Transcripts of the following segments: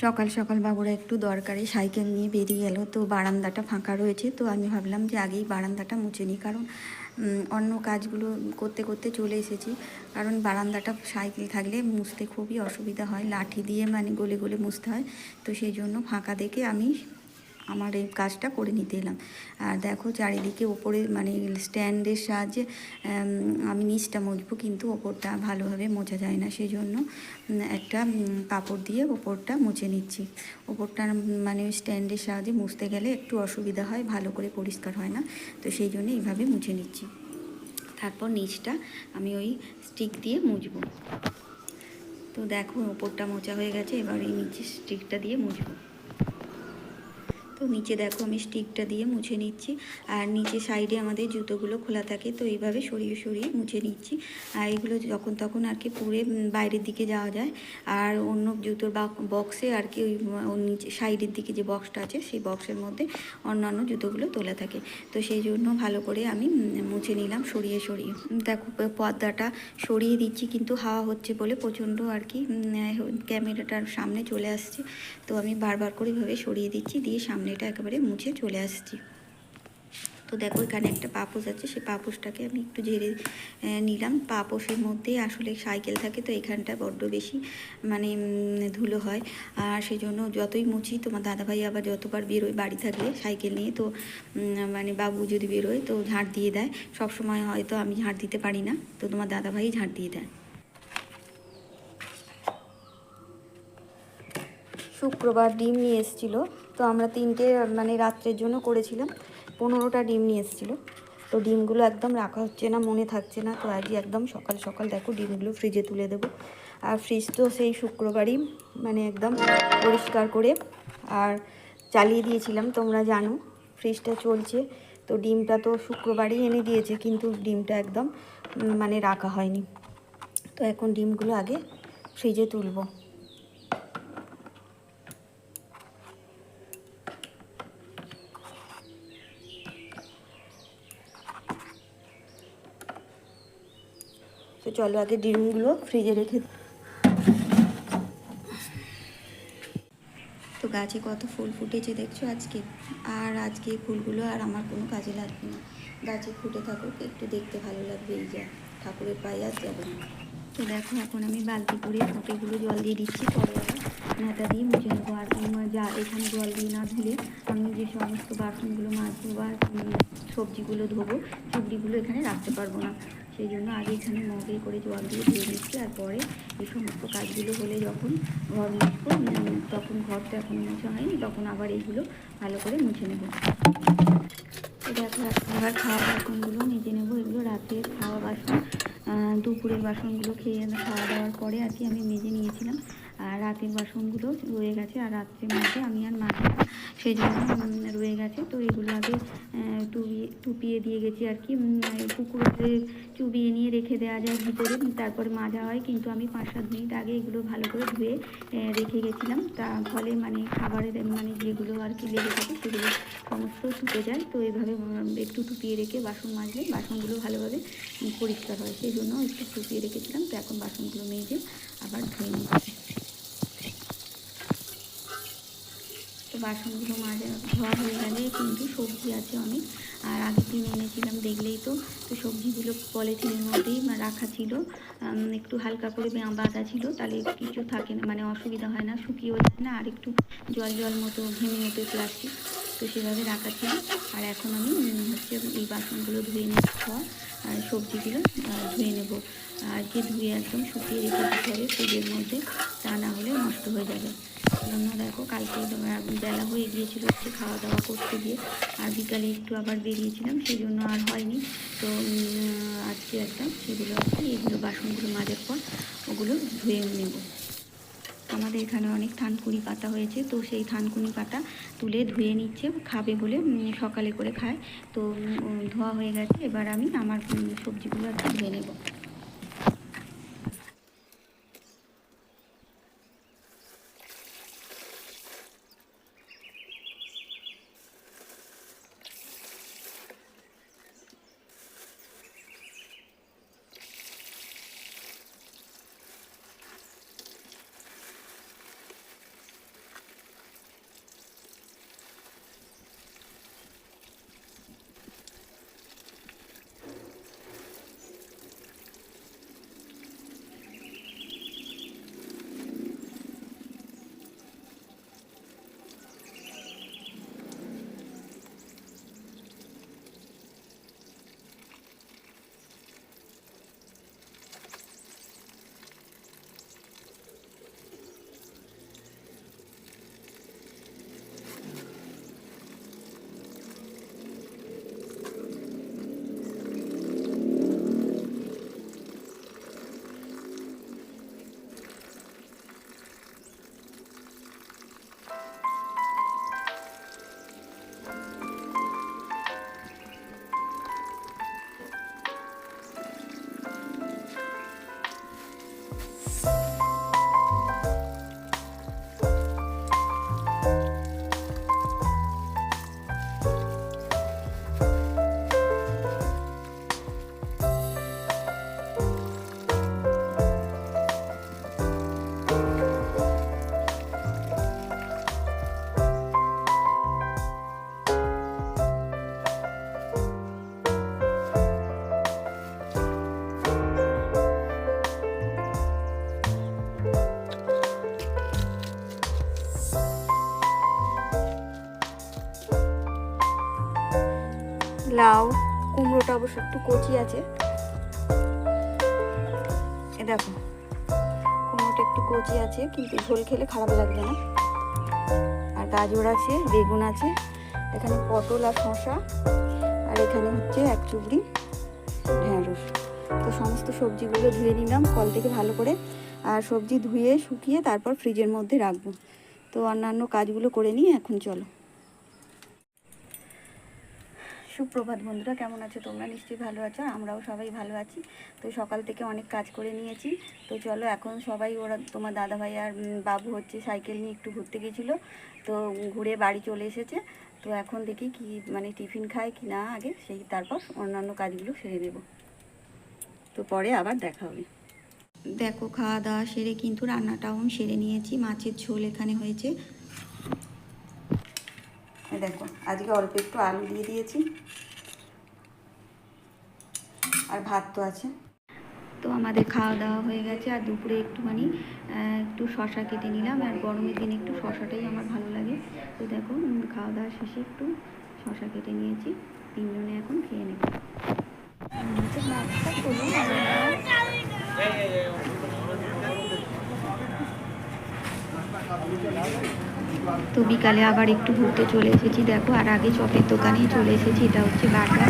সকাল সকাল বাবুরা একটু দরকারি, সাইকেল নিয়ে বেরিয়ে গেল। তো বারান্দাটা ফাঁকা রয়েছে, তো আমি ভাবলাম যে আগেই বারান্দাটা মুছে নিই। কারণ অন্য কাজগুলো করতে করতে চলে এসেছি। কারণ বারান্দাটা সাইকেল থাকলে মুছতে খুবই অসুবিধা হয়। লাঠি দিয়ে মানে গলে গলে মুছতে হয়। তো সেই জন্য ফাঁকা দেখে আমি আমার এই কাজটা করে নিতে এলাম। আর দেখো চারিদিকে ওপরে মানে স্ট্যান্ডের সাহায্যে আমি নিচটা মুছবো কিন্তু ওপরটা ভালোভাবে মোছা যায় না। সেই জন্য একটা কাপড় দিয়ে ওপরটা মুছে নিচ্ছি। ওপরটা মানে স্ট্যান্ডের সাহায্যে মুছতে গেলে একটু অসুবিধা হয়, ভালো করে পরিষ্কার হয় না। তো সেই জন্য এইভাবে মুছে নিচ্ছি। তারপর নিচটা আমি ওই স্টিক দিয়ে মুছবো। তো দেখো ওপরটা মোচা হয়ে গেছে, এবার এই নিচে স্টিকটা দিয়ে মুছবো। তো নিচে দেখো আমি স্টিকটা দিয়ে মুছে নিচ্ছি। আর নিচে সাইডে আমাদের জুতোগুলো খোলা থাকে, তো এইভাবে সরিয়ে সরিয়ে মুছে নিচ্ছি। আর এগুলো যখন তখন আর কি পুরে বাইরের দিকে যাওয়া যায়। আর অন্য জুতোর বক্সে আর কি ওই নিচে সাইডের দিকে যে বক্সটা আছে, সেই বক্সের মধ্যে অন্যান্য জুতোগুলো তোলা থাকে। তো সেই জন্য ভালো করে আমি মুছে নিলাম সরিয়ে সরিয়ে। দেখো পর্দাটা সরিয়ে দিচ্ছি, কিন্তু হাওয়া হচ্ছে বলে প্রচণ্ড আর কি ক্যামেরাটার সামনে চলে আসছে। তো আমি বারবার করে এভাবে সরিয়ে দিচ্ছি, দিয়ে সামনেটা একেবারে মুছে চলে আসছি। তো দেখো, এখানে একটা পাপোশ আছে, সেই পাপোশটাকে আমি একটু ঝেড়ে নিলাম। পাপোশের মধ্যেই আসলে সাইকেল থাকে, তো এখানটা বড্ড বেশি মানে ধুলো হয়। আর সেই জন্য যতই মুছি, তোমার দাদাভাই আবার যতবার বেরোয় বাড়ি থাকলে সাইকেল নিয়ে, তো মানে বাবু যদি বেরোয়, তো ঝাঁট দিয়ে দেয়। সব সময় হয়তো আমি ঝাঁট দিতে পারি না, তো তোমার দাদাভাই ঝাঁট দিয়ে দেয়। শুক্রবার ডিম নিয়ে এসেছিল। তো আমরা তিনটে মানে রাত্রের জন্য করেছিলাম। পনেরোটা ডিম নিয়ে এসেছিল। তো ডিমগুলো একদম রাখা হচ্ছে না, মনে থাকছে না। তো আজকে একদম সকাল সকাল দেখো ডিমগুলো ফ্রিজে তুলে দেবো। আর ফ্রিজ তো সেই শুক্রবারই মানে একদম পরিষ্কার করে আর চালিয়ে দিয়েছিলাম, তোমরা জানো। ফ্রিজটা চলছে। তো ডিমটা তো শুক্রবারই এনে দিয়েছে, কিন্তু ডিমটা একদম মানে রাখা হয়নি। তো এখন ডিমগুলো আগে ফ্রিজে তুলবো তো চলো আগে ডিমগুলো ফ্রিজে রেখে তো গাছে কত ফুল ফুটেছে দেখছ আজকে? আর আজকে ফুলগুলো আর আমার কোনো কাজে লাগবে না। গাছে ফুটে থাকুক, একটু দেখতে ভালো লাগবে এই যা, ঠাকুরের পায়ে আর যাবে না। তো দেখো, এখন আমি বালতি করে ফুটেগুলো জল দিয়ে দিচ্ছি, পরে নেতা দিয়ে মুছে নেব। আর যা এখানে জল দিয়ে না ধুলে আমি যে সমস্ত বাসনগুলো মাজবো বা সবজিগুলো ধোবো সবজিগুলো এখানে রাখতে পারব না। সেই জন্য আগে এখানে মগে করে জল দিয়ে ধুয়ে নিচ্ছি, আর পরে এই সমস্ত কাজগুলো হলে যখন ঘর মুছবো তখন ঘরটা এখন মোছা হয়নি, তখন আবার এইগুলো ভালো করে মুছে নেব। দেখো আবার খাওয়া বাসনগুলো মেজে নেব। এগুলো রাতের খাওয়া বাসন দুপুরের বাসনগুলো খেয়ে খাওয়া দাওয়ার পরে আর কি আমি মেজে নিয়েছিলাম। আর রাতের বাসনগুলো রয়ে গেছে আর রাত্রে মাঝে আমি আর মাঝে সেই জন্য রয়ে গেছে। তো এগুলো আগে টুবিয়ে, টুপিয়ে দিয়ে গেছি আর কি। পুকুরে চুবিয়ে নিয়ে রেখে দেওয়া যায় ভিতরে। তারপরে মাজা হয় কিন্তু আমি পাঁচ সাত মিনিট আগে এগুলো ভালো করে ধুয়ে রেখে গেছিলাম। তা ফলে মানে খাবারের মানে যেগুলো আর কি লেগে থাকে সেগুলো সমস্ত ছুটে যায়। তো এইভাবে একটু টুপিয়ে রেখে বাসন মাজলে বাসনগুলো ভালোভাবে পরিষ্কার হয়। সেই জন্য একটু টুপিয়ে রেখেছিলাম। তো এখন বাসনগুলো মেজে আবার ধুয়ে নিচ্ছি তো বাসনগুলো মাঝে ধোয়া হয়ে গেলে কিন্তু সবজি আছে অনেক। আর আগের দিন এনেছিলাম দেখলেই তো তো সবজিগুলো পলিথিনের মধ্যেই রাখা ছিল। একটু হালকা করে বাঁধা ছিল, তাহলে কিছু থাকে না মানে অসুবিধা হয় না, শুকিয়েও যায় না, আর একটু জল জল মতো ঘেমে মতো প্লাস্টিক, তো সেভাবে রাখা ছিল। আর এখন আমি হচ্ছে এই বাসনগুলো ধুয়ে নেওয়ার পর সবজিগুলো ধুয়ে নেব। আজকে ধুয়ে একদম শুকিয়ে রেখে দিতে হবে ফ্রিজের মধ্যে, তা না হলে নষ্ট হয়ে যাবে। জন্য দেখো কালকে বেলা হয়ে গিয়েছিল হচ্ছে খাওয়া দাওয়া করতে গিয়ে, আর বিকালে একটু আবার বেরিয়েছিলাম, সেই জন্য আর হয়নি। তো আজকে একটা সেগুলো আছে, এগুলো বাসনগুলো মাজার পর ওগুলো ধুয়ে নেব। আমাদের এখানে অনেক থানকুনি পাতা হয়েছে, তো সেই থানকুনি পাতা তুলে ধুয়ে নিচ্ছে, খাবে বলে সকালে করে খায়। তো ধোয়া হয়ে গেছে, এবার আমি আমার সবজিগুলো আর ধুয়ে নেব। লাউ, কুমড়োটা অবশ্য একটু কচি আছে। এ দেখো, কুমড়োটা একটু কচি আছে, কিন্তু ঝোল খেলে খারাপ লাগবে না। আর গাজর আছে, বেগুন আছে, এখানে পটল আর শশা আর এখানে হচ্ছে এক চুবড়ি ঢেঁড়স। তো সমস্ত সবজিগুলো ধুয়ে নিলাম, কল থেকে ভালো করে, আর সবজি ধুয়ে শুকিয়ে তারপর ফ্রিজের মধ্যে রাখব। তো অন্যান্য কাজগুলো করে নিয়ে এখন চলো। সুপ্রভাত বন্ধুরা, কেমন আছো তোমরা? নিশ্চয়ই ভালো আছো আমরাও সবাই ভালো আছি। তো সকাল থেকে অনেক কাজ করে নিয়েছি। তো চলো এখন সবাই, ওরা তোমার দাদাভাই আর বাবু হচ্ছে সাইকেল নিয়ে একটু ঘুরতে গেছিল। তো ঘুরে বাড়ি চলে এসেছে। তো এখন দেখি কি মানে টিফিন খায় কি না আগে, সেই তারপর অন্যান্য কাজগুলো সেরে দেবো তো পরে আবার দেখা হবে। দেখো, খাওয়া দাওয়া সেরে কিন্তু রান্নাটাও আমি সেরে নিয়েছি। মাছের ঝোল এখানে হয়েছে। দেখো আজকে অল্প একটু আলু দিয়ে দিয়েছি। আর ভাত তো আছে। তো আমাদের খাওয়া দাওয়া হয়ে গেছে আর দুপুরে একটুখানি একটু শশা কেটে নিলাম আর গরমের দিনে একটু শশাটাই আমার ভালো লাগে। তো দেখো খাওয়া দাওয়া শেষে একটু শশা কেটে নিয়েছি তিনজনে এখন খেয়ে নেব। করব আর তো বিকালে আবার একটু ঘুরতে চলে এসেছি, দেখো, আর আগে চপের দোকানেই চলে এসেছি, এটা হচ্ছে বাটা।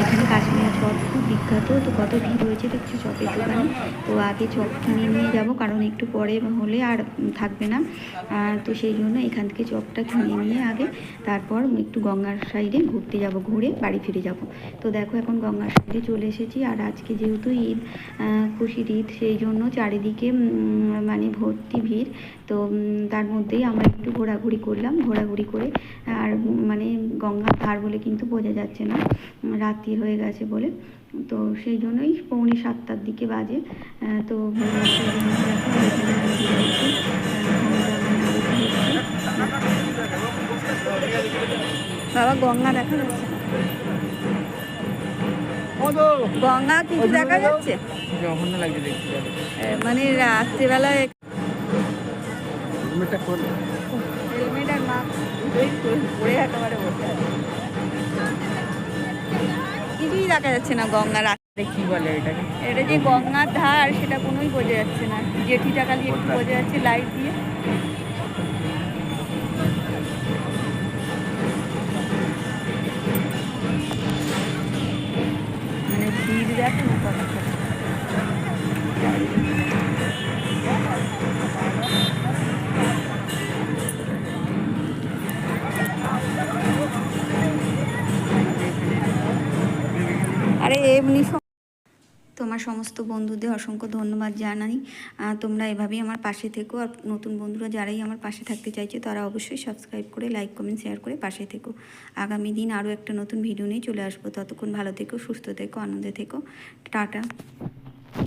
এখানে কাশ্মীর চপ খুব বিখ্যাত, তো কত ভিড় হয়েছে দেখছি চপের দোকানে। তো আগে চপ কিনে নিয়ে যাব, কারণ একটু পরে হলে আর থাকবে না। তো সেই জন্য এখান থেকে চপটা কিনে নিয়ে আগে, তারপর একটু গঙ্গার সাইডে ঘুরতে যাব, ঘুরে বাড়ি ফিরে যাব। তো দেখো, এখন গঙ্গার সাইডে চলে এসেছি, আর আজকে যেহেতু ঈদ খুশির ঈদ, সেই জন্য চারিদিকে মানে ভর্তি ভিড়। তো তার মধ্যেই আমরা একটু ঘোরাঘুরি করলাম ঘোরাঘুরি করে আর মানে গঙ্গার ধার বলে কিন্তু বোঝা যাচ্ছে না রাত্রি হয়ে গেছে বলে। তো সেই জন্যই পৌনে সাতটার দিকে বাজে তো। বাবা গঙ্গা দেখা যাচ্ছে গঙ্গা কিছু দেখা যাচ্ছে। মানে রাত্রিবেলায় হেলমেটটা পরে হেলমেট আর মাস্ক দুটোই পরে একেবারে বসে আছে। কিছুই দেখা যাচ্ছে না গঙ্গার রাত কি বলে এটাকে এটা যে গঙ্গার ধার সেটা কোনোই বোঝা যাচ্ছে না। জেঠি টাকা দিয়ে একটু বোঝা যাচ্ছে লাইট দিয়ে। আরে এমনি তোমার সমস্ত বন্ধুদের অসংখ্য ধন্যবাদ জানাই। তোমরা এভাবেই আমার পাশে থেকো আর নতুন বন্ধুরা যারাই আমার পাশে থাকতে চাইছে তারা অবশ্যই সাবস্ক্রাইব করে লাইক কমেন্ট শেয়ার করে পাশে থেকো। আগামী দিন আরও একটা নতুন ভিডিও নিয়ে চলে আসব। ততক্ষণ ভালো থেকো, সুস্থ থেকো, আনন্দে থেকো। টাটা।